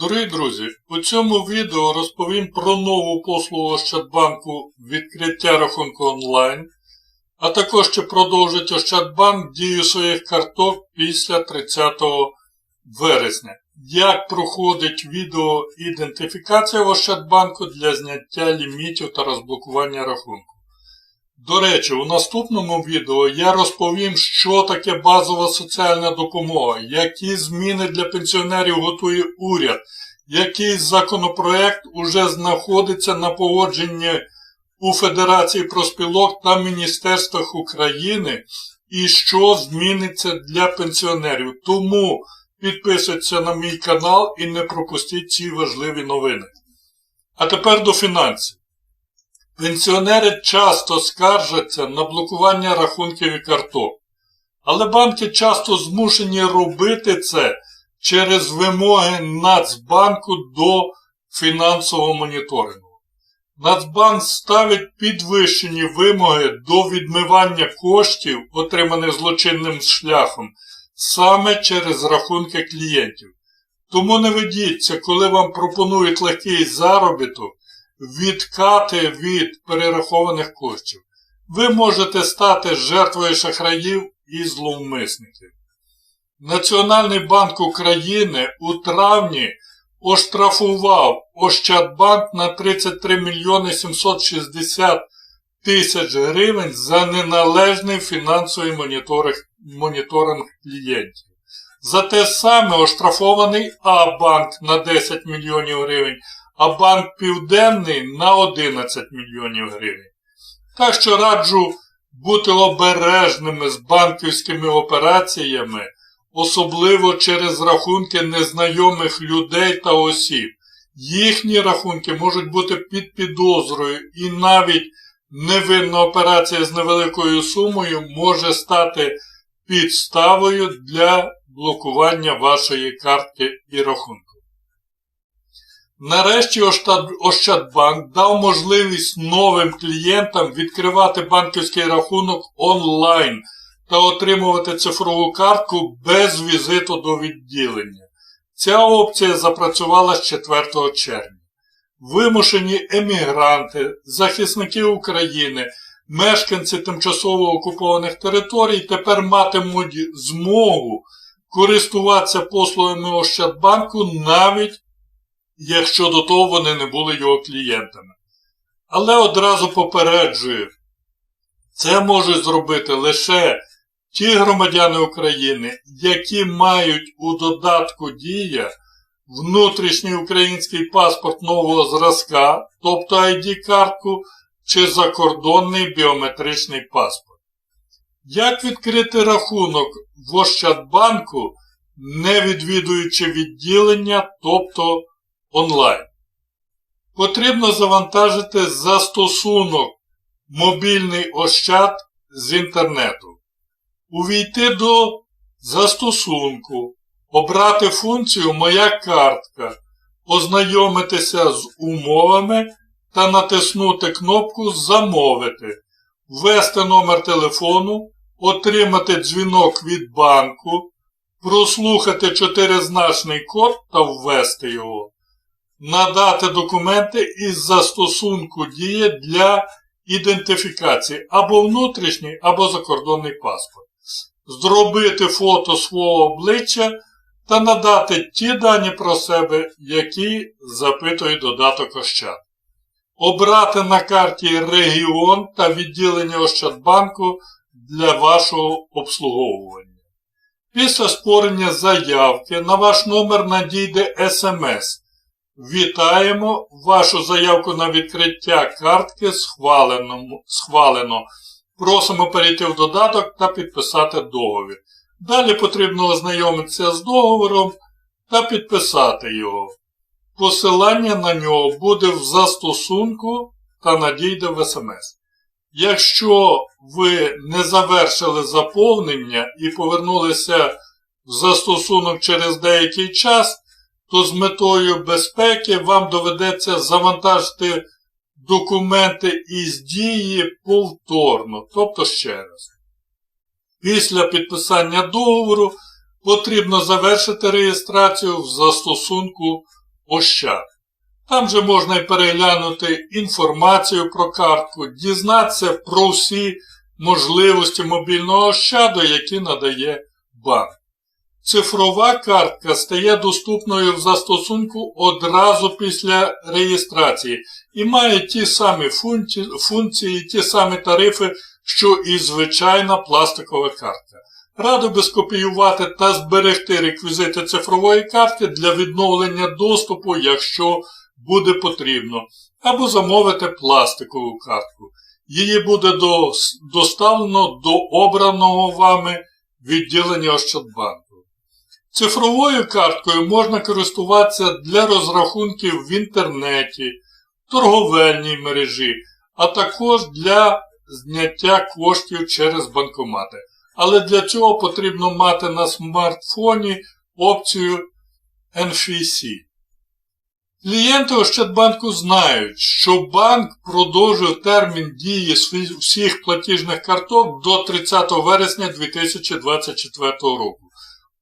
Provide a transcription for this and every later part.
Дорогі друзі, у цьому відео розповім про нову послугу Ощадбанку відкриття рахунку онлайн, а також чи продовжить Ощадбанк дію своїх карток після 30 вересня. Як проходить відеоідентифікація в Ощадбанку для зняття лімітів та розблокування рахунку. До речі, у наступному відео я розповім, що таке базова соціальна допомога, які зміни для пенсіонерів готує уряд, який законопроект уже знаходиться на погодженні у Федерації проспілок та Міністерствах України і що зміниться для пенсіонерів. Тому підписуйтесь на мій канал і не пропустіть ці важливі новини. А тепер до фінансів. Пенсіонери часто скаржаться на блокування рахунків і карток, але банки часто змушені робити це через вимоги Нацбанку до фінансового моніторингу. Нацбанк ставить підвищені вимоги до відмивання коштів, отриманих злочинним шляхом, саме через рахунки клієнтів. Тому не ведіться, коли вам пропонують легкий заробіток, відкати від перерахованих коштів. Ви можете стати жертвою шахраїв і зловмисників. Національний банк України у травні оштрафував Ощадбанк на 33 мільйони 760 тисяч гривень за неналежний фінансовий моніторинг, клієнтів. За те саме оштрафований А-банк на 10 мільйонів гривень, а банк Південний на 11 мільйонів гривень. Так що раджу бути обережними з банківськими операціями, особливо через рахунки незнайомих людей та осіб. Їхні рахунки можуть бути під підозрою і навіть невинна операція з невеликою сумою може стати підставою для блокування вашої картки і рахунку. Нарешті Ощадбанк дав можливість новим клієнтам відкривати банківський рахунок онлайн та отримувати цифрову картку без візиту до відділення. Ця опція запрацювала з 4 червня. Вимушені емігранти, захисники України, мешканці тимчасово окупованих територій тепер матимуть змогу користуватися послугами Ощадбанку навіть якщо до того вони не були його клієнтами. Але одразу попереджую, це можуть зробити лише ті громадяни України, які мають у додатку Дія внутрішній український паспорт нового зразка, тобто ID-картку, чи закордонний біометричний паспорт. Як відкрити рахунок в Ощадбанку, не відвідуючи відділення, тобто онлайн. Потрібно завантажити застосунок Мобільний Ощад з інтернету. Увійти до застосунку, обрати функцію Моя картка, ознайомитися з умовами та натиснути кнопку Замовити, ввести номер телефону, отримати дзвінок від банку, прослухати чотиризначний код та ввести його надати документи із застосунку дія для ідентифікації або внутрішній, або закордонний паспорт, зробити фото свого обличчя та надати ті дані про себе, які запитує додаток Ощад. Обрати на карті регіон та відділення Ощадбанку для вашого обслуговування. Після створення заявки на ваш номер надійде СМС. Вітаємо! Вашу заявку на відкриття картки схвалено. схвалено. Просимо перейти в додаток та підписати договір. Далі потрібно ознайомитися з договором та підписати його. Посилання на нього буде в застосунку та надійде в СМС. Якщо ви не завершили заповнення і повернулися в застосунок через деякий час, то з метою безпеки вам доведеться завантажити документи із дії повторно, тобто ще раз. Після підписання договору потрібно завершити реєстрацію в застосунку Ощад. Там же можна і переглянути інформацію про картку, дізнатися про всі можливості мобільного ощаду, які надає банк. Цифрова картка стає доступною в застосунку одразу після реєстрації і має ті самі функції, ті самі тарифи, що і звичайна пластикова картка. Радо би скопіювати та зберегти реквізити цифрової картки для відновлення доступу, якщо буде потрібно, або замовити пластикову картку. Її буде доставлено до обраного вами відділення Ощадбанку. Цифровою карткою можна користуватися для розрахунків в інтернеті, торговельній мережі, а також для зняття коштів через банкомати. Але для цього потрібно мати на смартфоні опцію NFC. Клієнти Ощадбанку знають, що банк продовжує термін дії всіх платіжних карток до 30 вересня 2024 року.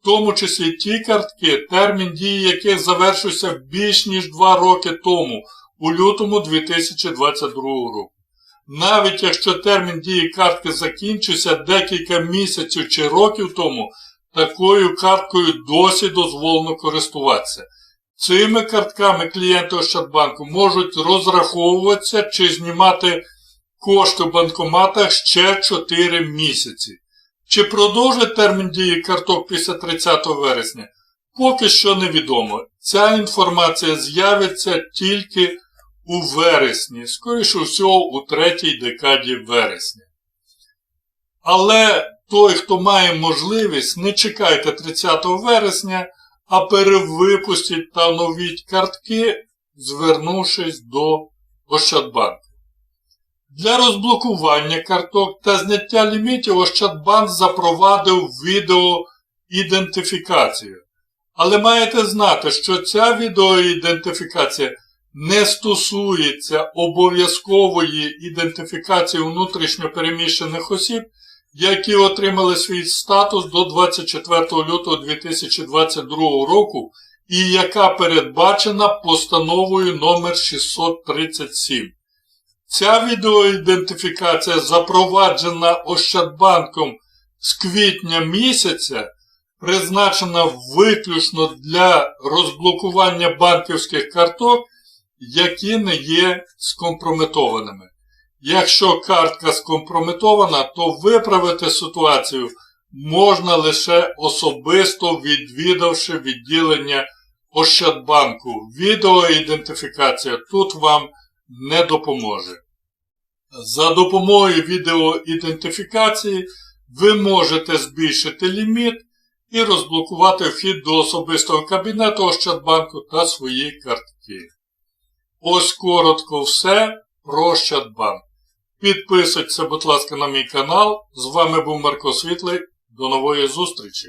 В тому числі ті картки, термін дії яких завершився більш ніж 2 роки тому, у лютому 2022 року. Навіть якщо термін дії картки закінчився декілька місяців чи років тому, такою карткою досі дозволено користуватися. Цими картками клієнти Ощадбанку можуть розраховуватися чи знімати кошти в банкоматах ще 4 місяці. Чи продовжить термін дії карток після 30 вересня? Поки що невідомо. Ця інформація з'явиться тільки у вересні, скоріше всього у третій декаді вересня. Але той, хто має можливість, не чекайте 30 вересня, а перевипустіть та оновіть картки, звернувшись до Ощадбанку. Для розблокування карток та зняття лімітів Ощадбанк запровадив відеоідентифікацію. Але маєте знати, що ця відеоідентифікація не стосується обов'язкової ідентифікації внутрішньопереміщених осіб, які отримали свій статус до 24 лютого 2022 року і яка передбачена постановою номер 637. Ця відеоідентифікація запроваджена Ощадбанком з квітня місяця, призначена виключно для розблокування банківських карток, які не є скомпрометованими. Якщо картка скомпрометована, то виправити ситуацію можна лише особисто відвідавши відділення Ощадбанку. Відеоідентифікація тут вам не допоможе. За допомогою відеоідентифікації ви можете збільшити ліміт і розблокувати вхід до особистого кабінету Ощадбанку та свої картки. Ось коротко все про Ощадбанк. Підписуйтеся, будь ласка, на мій канал. З вами був Марко Світлий. До нової зустрічі!